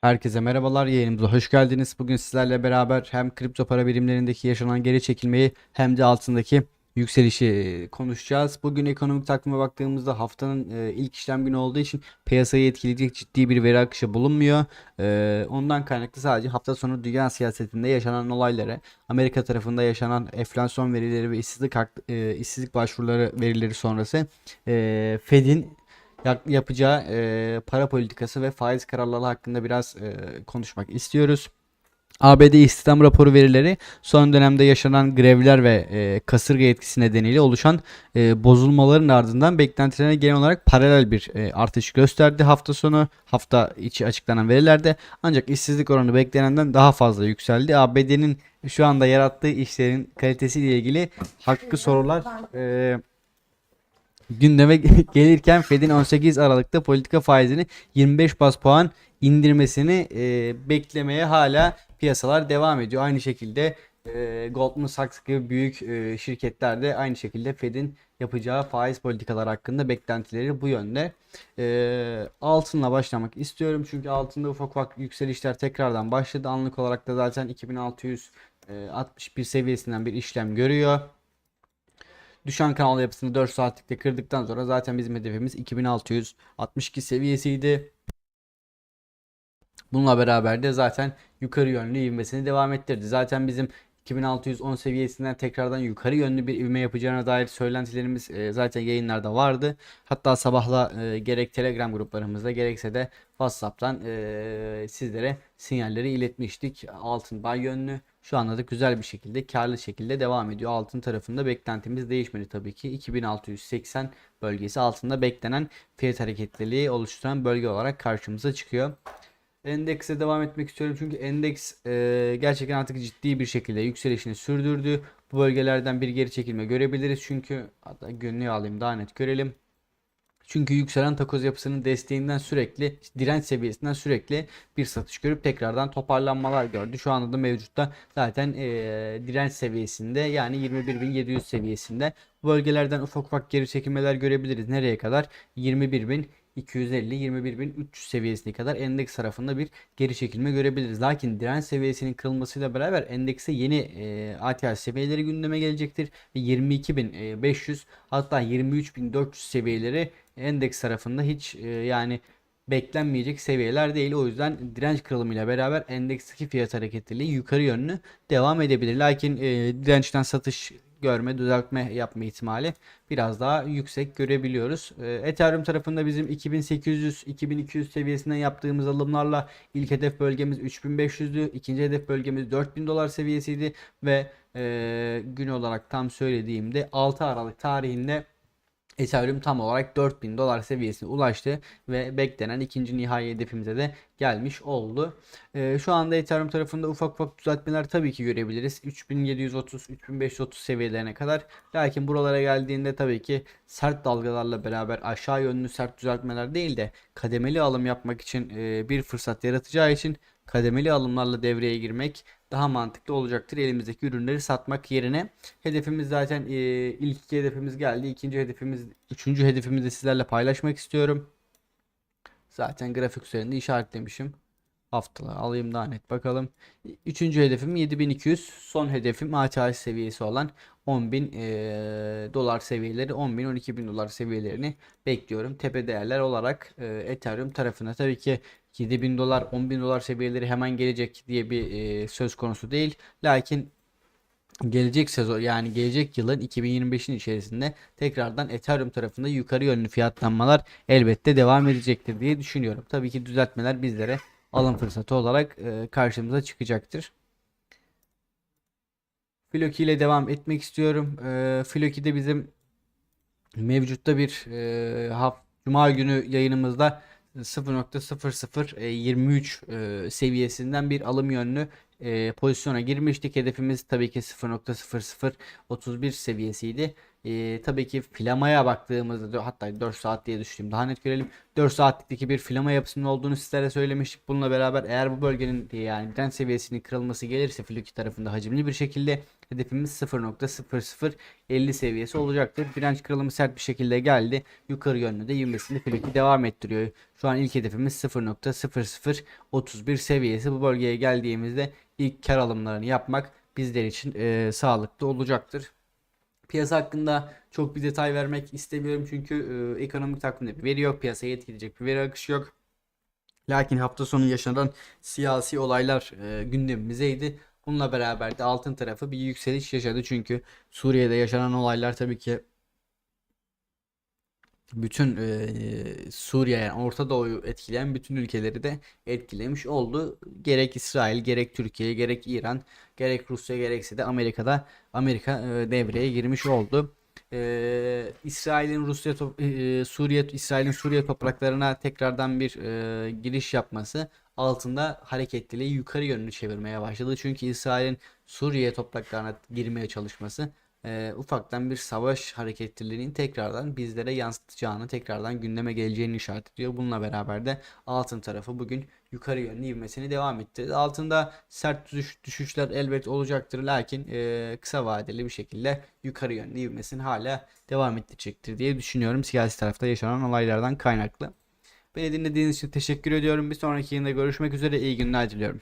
Herkese merhabalar, yayınımıza hoş geldiniz. Bugün sizlerle beraber hem kripto para birimlerindeki yaşanan geri çekilmeyi hem de altındaki yükselişi konuşacağız. Bugün ekonomik takvime baktığımızda haftanın ilk işlem günü olduğu için piyasayı etkileyecek ciddi bir veri akışı bulunmuyor. Ondan kaynaklı sadece hafta sonu dünya siyasetinde yaşanan olayları, Amerika tarafında yaşanan enflasyon verileri ve işsizlik işsizlik başvuruları verileri sonrası Fed'in yapacağı e, para politikası ve faiz kararları hakkında biraz e, konuşmak istiyoruz. ABD istihdam raporu verileri son dönemde yaşanan grevler ve e, kasırga etkisi nedeniyle oluşan e, bozulmaların ardından beklentilerine genel olarak paralel bir e, artış gösterdi hafta sonu hafta içi açıklanan verilerde ancak işsizlik oranı beklenenden daha fazla yükseldi. ABD'nin şu anda yarattığı işlerin kalitesiyle ilgili hakkı sorular e, gündeme gelirken Fed'in 18 Aralık'ta politika faizini 25 bas puan indirmesini e, beklemeye hala piyasalar devam ediyor. Aynı şekilde e, Goldman Sachs gibi büyük e, şirketler de aynı şekilde Fed'in yapacağı faiz politikalar hakkında beklentileri bu yönde. E, altınla başlamak istiyorum çünkü altında ufak ufak yükselişler tekrardan başladı. Anlık olarak da zaten 2661 seviyesinden bir işlem görüyor. Düşen kanal yapısını 4 saatlikte kırdıktan sonra zaten bizim hedefimiz 2662 seviyesiydi. Bununla beraber de zaten yukarı yönlü ivmesini devam ettirdi. Zaten bizim 2610 seviyesinden tekrardan yukarı yönlü bir ivme yapacağına dair söylentilerimiz e, zaten yayınlarda vardı. Hatta sabahla e, gerek Telegram gruplarımızda gerekse de WhatsApp'tan e, sizlere sinyalleri iletmiştik. Altın bay yönlü. Şu anda da güzel bir şekilde karlı şekilde devam ediyor. Altın tarafında beklentimiz değişmedi tabii ki. 2680 bölgesi altında beklenen fiyat hareketliliği oluşturan bölge olarak karşımıza çıkıyor. Endekse devam etmek istiyorum çünkü endeks e, gerçekten artık ciddi bir şekilde yükselişini sürdürdü. Bu bölgelerden bir geri çekilme görebiliriz çünkü hatta günlüğü alayım daha net görelim. Çünkü yükselen takoz yapısının desteğinden sürekli direnç seviyesinden sürekli bir satış görüp tekrardan toparlanmalar gördü. Şu anda da mevcutta zaten eee, direnç seviyesinde yani 21.700 seviyesinde bölgelerden ufak ufak geri çekilmeler görebiliriz. Nereye kadar? 21.250-21.300 seviyesine kadar endeks tarafında bir geri çekilme görebiliriz. Lakin direnç seviyesinin kırılmasıyla beraber endekse yeni eee ATH seviyeleri gündeme gelecektir ve 22.500 hatta 23.400 seviyeleri endeks tarafında hiç e, yani beklenmeyecek seviyeler değil. O yüzden direnç kırılımıyla beraber endeksteki fiyat hareketliliği yukarı yönlü devam edebilir. Lakin e, dirençten satış görme, düzeltme yapma ihtimali biraz daha yüksek görebiliyoruz. E, Ethereum tarafında bizim 2800-2200 seviyesinden yaptığımız alımlarla ilk hedef bölgemiz 3500'dü. ikinci hedef bölgemiz 4000 dolar seviyesiydi ve e, gün olarak tam söylediğimde 6 Aralık tarihinde Ethereum tam olarak 4000 dolar seviyesine ulaştı ve beklenen ikinci nihai hedefimize de gelmiş oldu. Ee, şu anda Ethereum tarafında ufak ufak düzeltmeler tabii ki görebiliriz. 3730-3530 seviyelerine kadar. Lakin buralara geldiğinde tabii ki sert dalgalarla beraber aşağı yönlü sert düzeltmeler değil de kademeli alım yapmak için e, bir fırsat yaratacağı için kademeli alımlarla devreye girmek daha mantıklı olacaktır. Elimizdeki ürünleri satmak yerine. Hedefimiz zaten e, ilk iki hedefimiz geldi. İkinci hedefimiz, üçüncü hedefimizi de sizlerle paylaşmak istiyorum. Zaten grafik üzerinde işaretlemişim. Haftalar alayım daha net bakalım. Üçüncü hedefim 7200. Son hedefim ATH seviyesi olan 10.000 eee, dolar seviyeleri 10.000 12.000 dolar seviyelerini bekliyorum. Tepe değerler olarak eee, Ethereum tarafına tabii ki 7000 dolar 10.000 dolar seviyeleri hemen gelecek diye bir eee, söz konusu değil. Lakin gelecek sezon yani gelecek yılın 2025'in içerisinde tekrardan Ethereum tarafında yukarı yönlü fiyatlanmalar elbette devam edecektir diye düşünüyorum. Tabii ki düzeltmeler bizlere alım fırsatı olarak e, karşımıza çıkacaktır. Floki ile devam etmek istiyorum. E, Floki'de bizim mevcutta bir e, haf Cuma günü yayınımızda 0.0023 e, seviyesinden bir alım yönlü e, pozisyona girmiştik. Hedefimiz tabii ki 0.0031 seviyesiydi. Ee, tabii ki filamaya baktığımızda hatta 4 saat diye düştüm daha net görelim. 4 saatlikteki bir filama yapısının olduğunu sizlere söylemiştik. Bununla beraber eğer bu bölgenin yani direnç seviyesinin kırılması gelirse fil iki tarafında hacimli bir şekilde hedefimiz 0.0050 seviyesi olacaktır. Direnç kırılımı sert bir şekilde geldi. Yukarı yönlü de ivmesini fil iki devam ettiriyor. Şu an ilk hedefimiz 0.0031 seviyesi. Bu bölgeye geldiğimizde ilk kar alımlarını yapmak bizler için e, sağlıklı olacaktır. Piyasa hakkında çok bir detay vermek istemiyorum çünkü e, ekonomik takvimde bir veri yok. Piyasayı etkileyecek bir veri akışı yok. Lakin hafta sonu yaşanan siyasi olaylar e, gündemimizdeydi. Bununla beraber de altın tarafı bir yükseliş yaşadı. Çünkü Suriye'de yaşanan olaylar tabii ki bütün e, Suriye yani Orta Doğu'yu etkileyen bütün ülkeleri de etkilemiş oldu. Gerek İsrail, gerek Türkiye, gerek İran, gerek Rusya, gerekse de Amerika'da Amerika e, devreye girmiş oldu. E, İsrail'in Rusya e, Suriye İsrail'in Suriye topraklarına tekrardan bir e, giriş yapması altında hareketliliği yukarı yönlü çevirmeye başladı. Çünkü İsrail'in Suriye topraklarına girmeye çalışması e, ufaktan bir savaş hareketliliğinin tekrardan bizlere yansıtacağını, tekrardan gündeme geleceğini işaret ediyor. Bununla beraber de altın tarafı bugün yukarı yönlü ivmesini devam etti. Altında sert düşüş, düşüşler elbet olacaktır lakin e, kısa vadeli bir şekilde yukarı yönlü ivmesini hala devam ettirecektir diye düşünüyorum siyasi tarafta yaşanan olaylardan kaynaklı. Beni dinlediğiniz için teşekkür ediyorum. Bir sonraki yayında görüşmek üzere. İyi günler diliyorum.